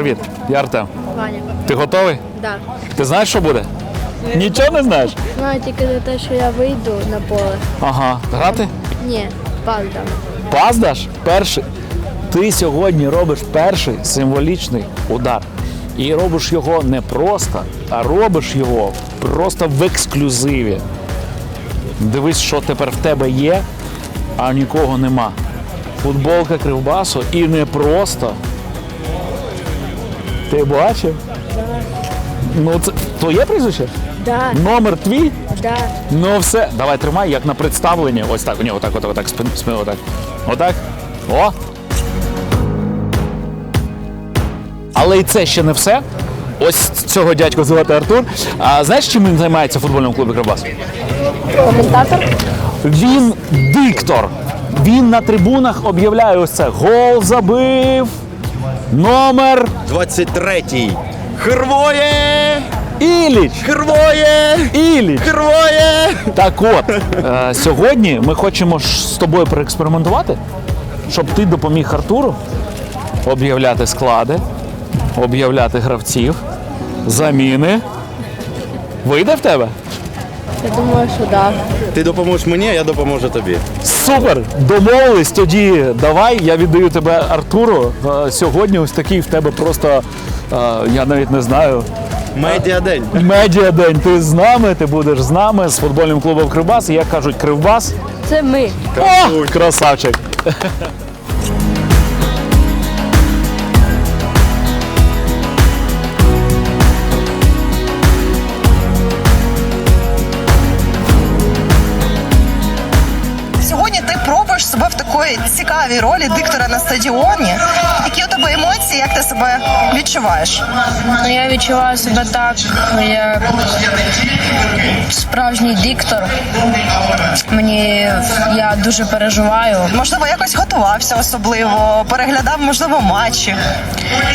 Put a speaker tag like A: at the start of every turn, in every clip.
A: Привіт, я Артем.
B: Ваня.
A: Ти готовий?
B: Да.
A: Ти знаєш, що буде? Нічого не знаєш?
B: Знаю тільки за те, що я вийду на поле.
A: Ага. Грати?
B: Ні, пас дам.
A: Пас даш? Перший. Ти сьогодні робиш перший символічний удар. І робиш його не просто, а робиш його просто в ексклюзиві. Дивись, що тепер в тебе є, а нікого нема. Футболка кривбасу і не просто. Ти бачив? Ну, це твоє прізвище?
B: Да,
A: Номер твій?
B: да.
A: Ну все, давай тримай, як на представленні. Ось так, у нього так, отак, отак, спин, спин, отак. Отак. О! Але і це ще не все. Ось цього дядька звати Артур. А знаєш, чим він займається в футбольному клубі Кривбас?
B: Коментатор?
A: Він диктор. Він на трибунах об'являє ось це. Гол забив. Номер
C: 23-й. Хрвоє!
A: Іліч.
C: Хрвоє!
A: Іліч.
C: Хрвоє!
A: Так от, е, сьогодні ми хочемо ж з тобою проекспериментувати, щоб ти допоміг Артуру об'являти склади, об'являти гравців, заміни. Вийде в тебе?
B: Я думаю, що да.
C: Ти допоможеш мені, а я допоможу тобі.
A: Супер! Домовились тоді. Давай, я віддаю тебе Артуру. Е, Сьогодні ось такий в тебе просто, е, я навіть не знаю.
C: Медіадень.
A: Медіадень. Ти з нами, ти будеш з нами з футбольним клубом Кривбас. І як кажуть, Кривбас.
B: Це ми.
A: О, красавчик!
D: Цікавій ролі диктора на стадіоні. Які у тебе емоції, як ти себе відчуваєш?
E: Ну, я відчуваю себе так, як справжній диктор. Мені я дуже переживаю.
D: Можливо, якось готувався особливо, переглядав, можливо, матчі.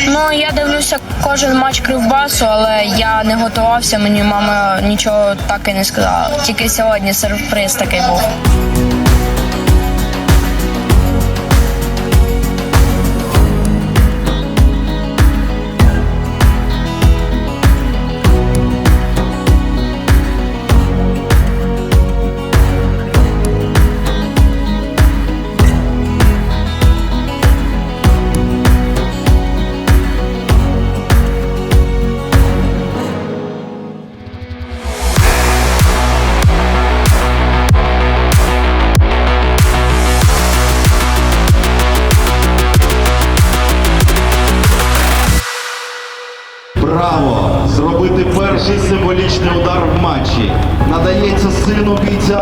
E: Ну я дивлюся кожен матч кривбасу, але я не готувався. Мені мама нічого так і не сказала. Тільки сьогодні сюрприз такий був.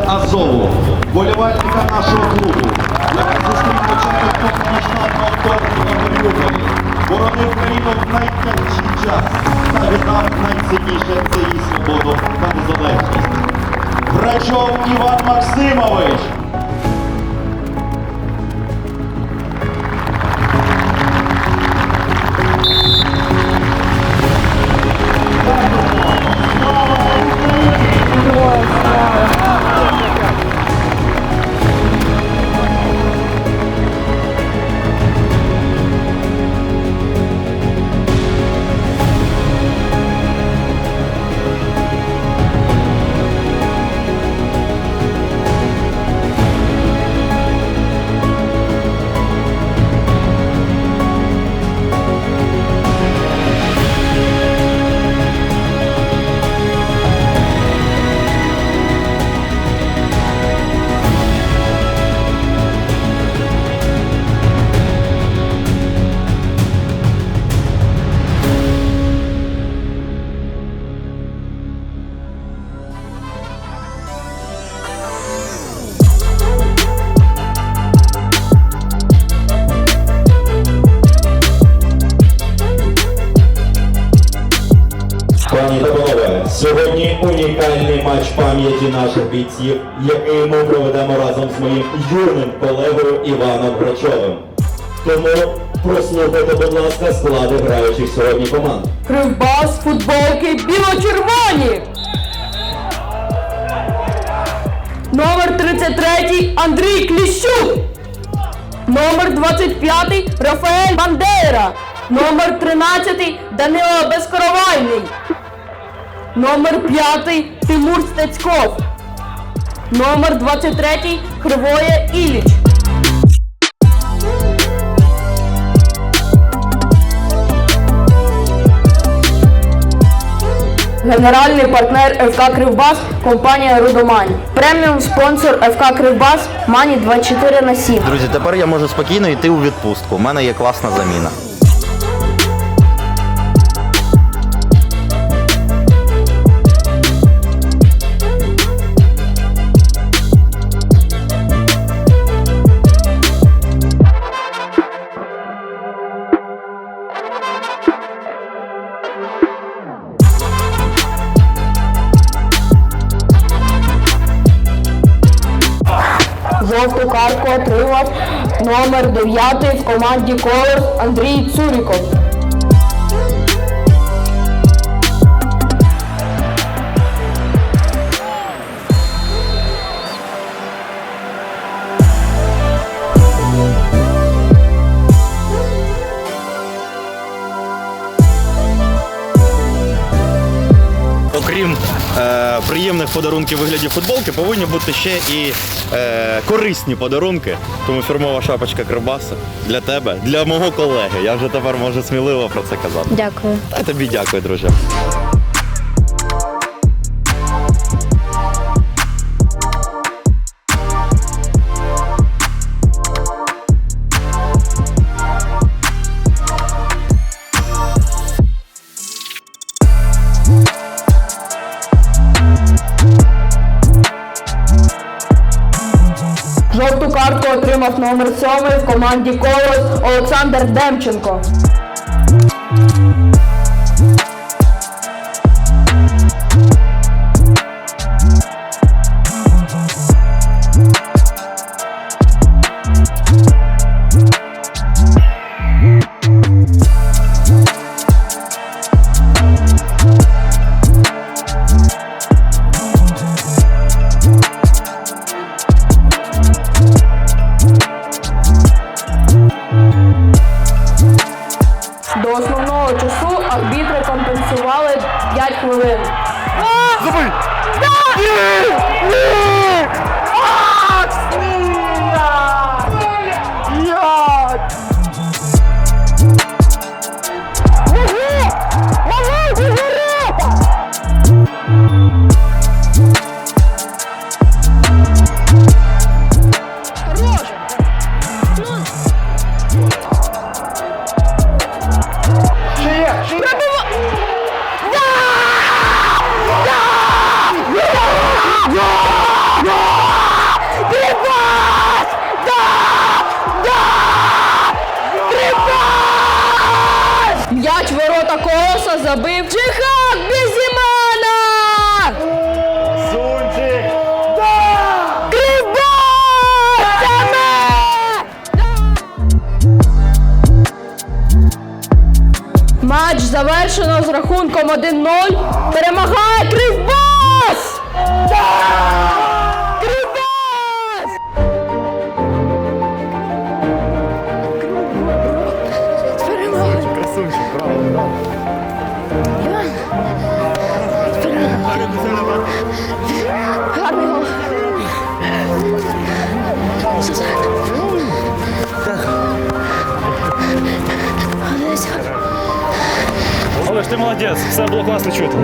F: Азову, болівальника нашого клубу, який зустрів початок повномасштабного вторгнення Маріуполі, боронив країну в найтяжчий час та віддав найцінніше це її свободу та незалежність. Грачов Іван Максимович!
G: Сьогодні унікальний матч пам'яті наших бійців, який ми проведемо разом з моїм юним колегою Іваном Грачовим. Тому прослухайте, будь ласка, склади граючих сьогодні команд.
H: Кривбас, футболки біло-червоні. Номер 33 Андрій Кліщук. Номер 25 Рафаель Бандера. Номер 13 Данило Безкоровайний. Номер 5 Тимур Стецьков. Номер 23 Кривоє Іліч. Генеральний партнер ФК Кривбас компанія Рудомані. Преміум спонсор ФК Кривбас Мані 24 на 7.
C: Друзі, тепер я можу спокійно йти у відпустку. У мене є класна заміна.
H: Жовту картку отримав номер 9 в команді Колос Андрій Цуріков.
C: Окрім е, приємних подарунків у вигляді футболки, повинні бути ще і е, корисні подарунки. Тому фірмова шапочка Кривбаса для тебе, для мого колеги. Я вже тепер можу сміливо про це казати.
B: Дякую.
C: А тобі дякую, друже.
H: 7 в команді Колос Олександр Демченко. Забив Джихад Безімана! Сунчик! Да! Матч завершено з рахунком 1-0. Перемагає Кривбас! Кривбас!
A: Олеж, ти молодець, все було класно чути.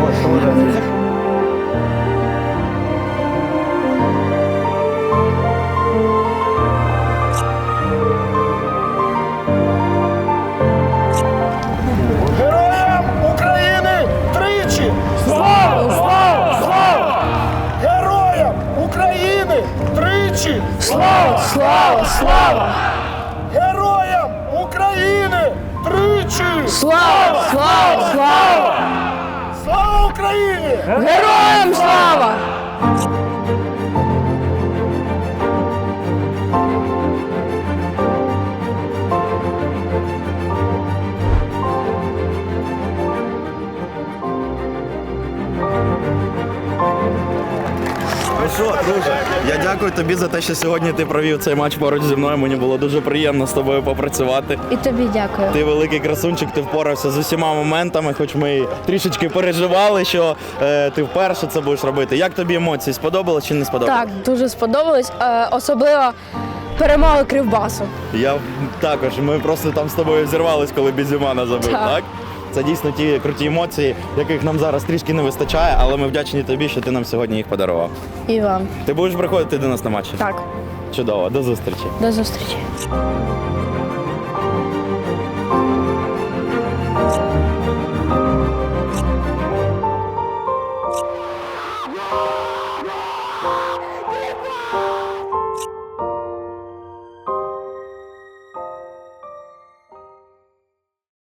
I: Героям України тричі! Слава! Слава! Слава! Героям України тричі! Слава! Слава! Слава!
H: Слава! Слава! Слава!
I: Слава Україні!
H: Героям слава!
C: Дякую тобі за те, що сьогодні ти провів цей матч поруч зі мною. Мені було дуже приємно з тобою попрацювати.
B: І тобі дякую.
C: Ти великий красунчик, ти впорався з усіма моментами, хоч ми і трішечки переживали, що е, ти вперше це будеш робити. Як тобі емоції? Сподобалось чи не сподобалось?
B: Так, дуже сподобалось, е, особливо перемога Кривбасу.
C: Я також. Ми просто там з тобою зірвались, коли Бізімана забив, так.
B: Так.
C: Це дійсно ті круті емоції, яких нам зараз трішки не вистачає, але ми вдячні тобі, що ти нам сьогодні їх подарував.
B: І вам.
C: Ти будеш приходити до нас на матчі?
B: Так,
C: Чудово, до зустрічі.
B: до зустрічі.